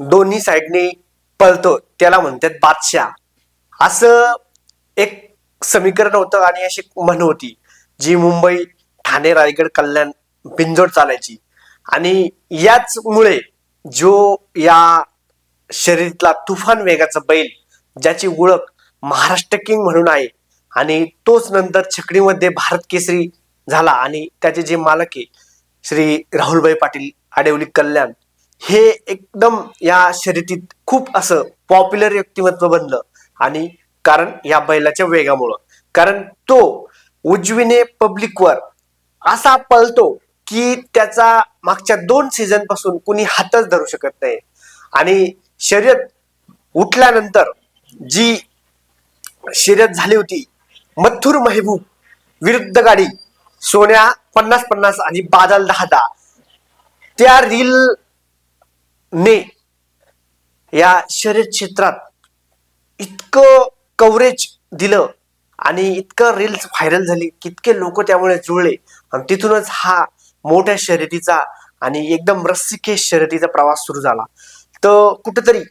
दोन्ही साईडने पळतो त्याला म्हणतात बादशाह. असं एक समीकरण होतं आणि अशी म्हण होती जी मुंबई ठाणे रायगड कल्याण बिंजोड चालायची. आणि याचमुळे जो या शर्यतीतला तुफान वेगाचा बैल ज्याची ओळख महाराष्ट्र किंग म्हणून आहे आणि तोच नंतर छकडीमध्ये भारत केसरी झाला आणि त्याचे जे मालक आहे श्री राहुलभाई पाटील आडेवली कल्याण हे एकदम या शर्यतीत खूप असं पॉप्युलर व्यक्तिमत्व बनलं. आणि कारण या बैलाच्या वेगामुळं. कारण तो उजवीने पब्लिकवर असा पळतो की त्याचा मागच्या दोन सीझनपासून कुणी हातच धरू शकत नाही. आणि शर्यत उठल्यानंतर जी शर्यत झाली होती मथुर महबूब विरुद्ध गाडी सोन्या पन्नास पन्नास आणि बादल दहा दहा. त्या रील ने या शर्यत क्षेत्रात इतकं कव्हरेज दिलं आणि इतकं रील्स व्हायरल झाली कितके लोक त्यामुळे जुळले. आणि तिथूनच हा मोठ्या शर्यतीचा आणि एकदम रस्सीकेश शर्यतीचा प्रवास सुरू झाला. तर कुठेतरी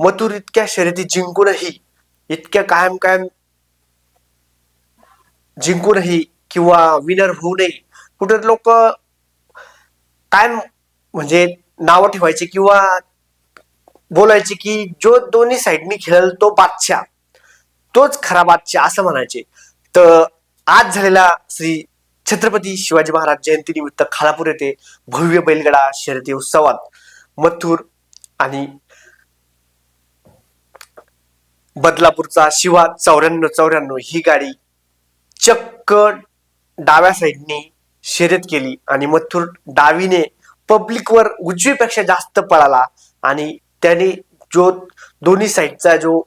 मथुर इतक्या शर्यती जिंकूनही इतक्या कायम कायम जिंकूनही किंवा विनर होऊनही कुठे लोक कायम म्हणजे नावं ठेवायचे किंवा बोलायचे की जो दोन्ही साईडनी खेळल तो बादशाह तोच खरा बादशाह असं म्हणायचे. तर आज झालेला श्री छत्रपती शिवाजी महाराज जयंती निमित्त खालापूर येथे भव्य बैलगडा शर्यती उत्सवात मथुर आणि बदलापूरचा शिवा चौऱ्याण्णव चौऱ्याण्णव ही गाडी चक्क डाव्या साईडने शर्यत केली आणि मथुर डावीने पब्लिकवर उजवीपेक्षा जास्त पळाला. आणि त्याने जो दोन्ही साईडचा जो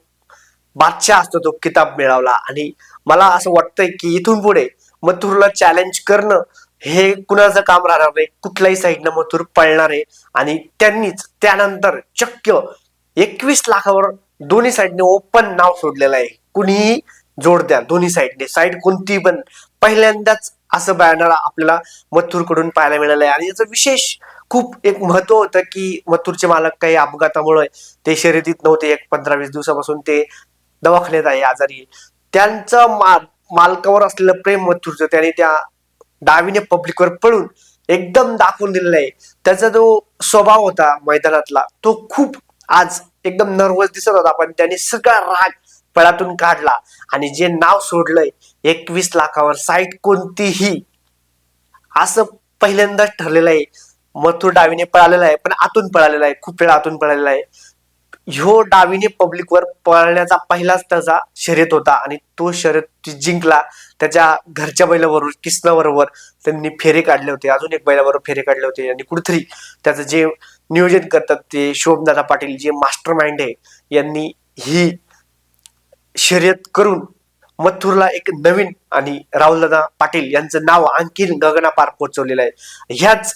बादशाह असतो तो किताब मिळवला. आणि मला असं वाटतंय की इथून पुढे मथुरला चॅलेंज करणं हे कुणाचं काम राहणार नाही कुठल्याही साईडनं मथुर पळणार आहे. आणि त्यांनीच त्यानंतर चक्क एकवीस लाखावर दोन्ही साईडने ओपन नाव सोडलेलं आहे. कुणीही जोड द्या दोन्ही साईडने. साईड कोणती पण. पहिल्यांदाच असं बॅनर आपल्याला मथुरकडून पाहायला मिळालं आहे आणि याचं विशेष खूप एक महत्त्व होतं की मथुरचे मालक काही अपघातामुळे ते शर्यतीत नव्हते. एक पंधरा वीस दिवसापासून ते दवाखान्यात आहे आजारी त्यांचं मा मालकावर असलेलं प्रेम मथुरचं त्याने त्या डावीने पब्लिकवर पळून एकदम दाखवून दिलेला आहे. त्याचा जो स्वभाव होता मैदानातला तो खूप आज एकदम नर्वस दिसत होता. पण त्याने सगळा राग पळातून काढला आणि जे नाव सोडलंय एकवीस लाखावर साईट कोणतीही असं पहिल्यांदाच ठरलेलं आहे. मथुर डावीने पळालेला आहे पण आतून पळालेला आहे खूप वेळा आतून पळालेला आहे. ह्यो डावीने पब्लिकवर पळण्याचा पहिलाच त्याचा शर्यत होता आणि तो शर्यत जिंकला. त्याच्या घरच्या बैलाबरोबर किसनाबरोबर त्यांनी फेरे काढले होते. अजून एक बैलाबरोबर फेरे काढले होते आणि कुठेतरी त्याचं जे नियोजन करतात ते शोभदादा पाटील जे मास्टर माइंड आहे यांनी ही शर्यत करून मथुरला एक नवीन आणि राहुलदादा पाटील यांचं नाव आणखीन गगनापार पोहोचवलेलं आहे. ह्याच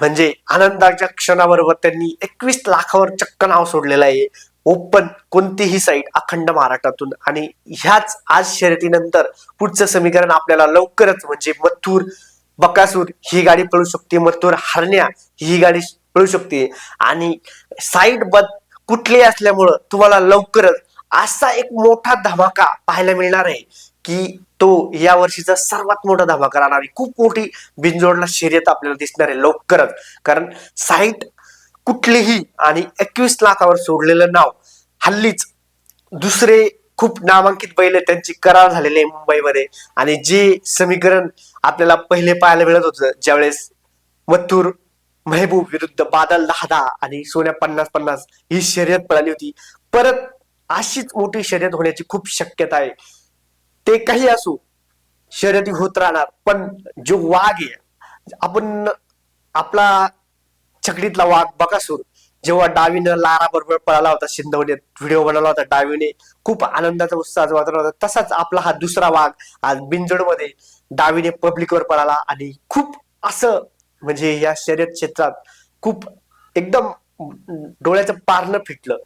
म्हणजे आनंदाच्या क्षणाबरोबर त्यांनी एकवीस लाखावर चक्क नाव सोडलेलं आहे. ओपन कोणतीही साईट अखंड महाराष्ट्रातून. आणि ह्याच आज शर्यतीनंतर पुढचं समीकरण आपल्याला लवकरच म्हणजे मथुर बकासूर ही गाडी पळू शकते. मथुर हरण्या ही गाडी पळू शकते. आणि साईट बद कुठली असल्यामुळं तुम्हाला लवकरच असा एक मोठा धमाका पाहायला मिळणार आहे की तो या वर्षीचा सर्वात मोठा धमाका राहणार आहे. खूप मोठी बिनजोडला शर्यत आपल्याला दिसणार आहे लवकरच. कारण साईट कुठलीही आणि एकवीस लाखावर सोडलेलं नाव हल्लीच दुसरे खूप नामांकित बैल त्यांची करार झालेले आहे मुंबईमध्ये. आणि जे समीकरण आपल्याला पहिले पाहायला मिळत होतं ज्यावेळेस मथुर मेहबूब विरुद्ध बादल दहा दहा आणि सोन्या पन्नास पन्नास ही शर्यत पळाली होती. परत अशीच मोठी शर्यत होण्याची खूप शक्यता आहे. ते काही असू शर्यती होत राहणार पण जो वाघ आहे आपण आपला छकडीतला वाघ बकासूर जेव्हा डावीनं लारा बरोबर पळाला होता शिंदवने व्हिडिओ बनवला होता डावीने खूप आनंदाचा उत्साहाचा वातावरण होता तसाच आपला हा दुसरा वाघ आज बिनजोडमध्ये डावीने पब्लिकवर पळाला आणि खूप असं म्हणजे या शर्यत क्षेत्रात खूप एकदम डोळ्याचं पारणं फिटलं.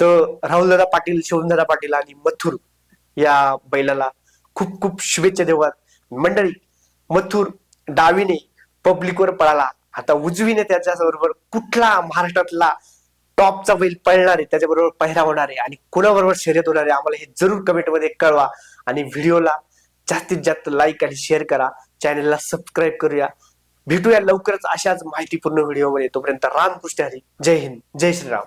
तर राहुलदादा पाटील शिवदादा पाटील आणि मथुर या बैलाला खूप खूप शुभेच्छा देवात मंडळी मथुर डावीने पब्लिकवर पळाला. आता उजवीने त्याच्या बरोबर कुठला महाराष्ट्रातला टॉपचा बैल पळणार आहे त्याच्याबरोबर पहिरा होणार आहे आणि कुणाबरोबर शर्यत होणार आहे आम्हाला हे जरूर कमेंटमध्ये कळवा. आणि व्हिडिओला जास्तीत जास्त लाईक आणि शेअर करा. चॅनलला सबस्क्राईब करूया. भेटूया लवकरच अशाच माहितीपूर्ण व्हिडिओमध्ये. तोपर्यंत रामकृष्ण हरी. जय हिंद. जय श्रीराम.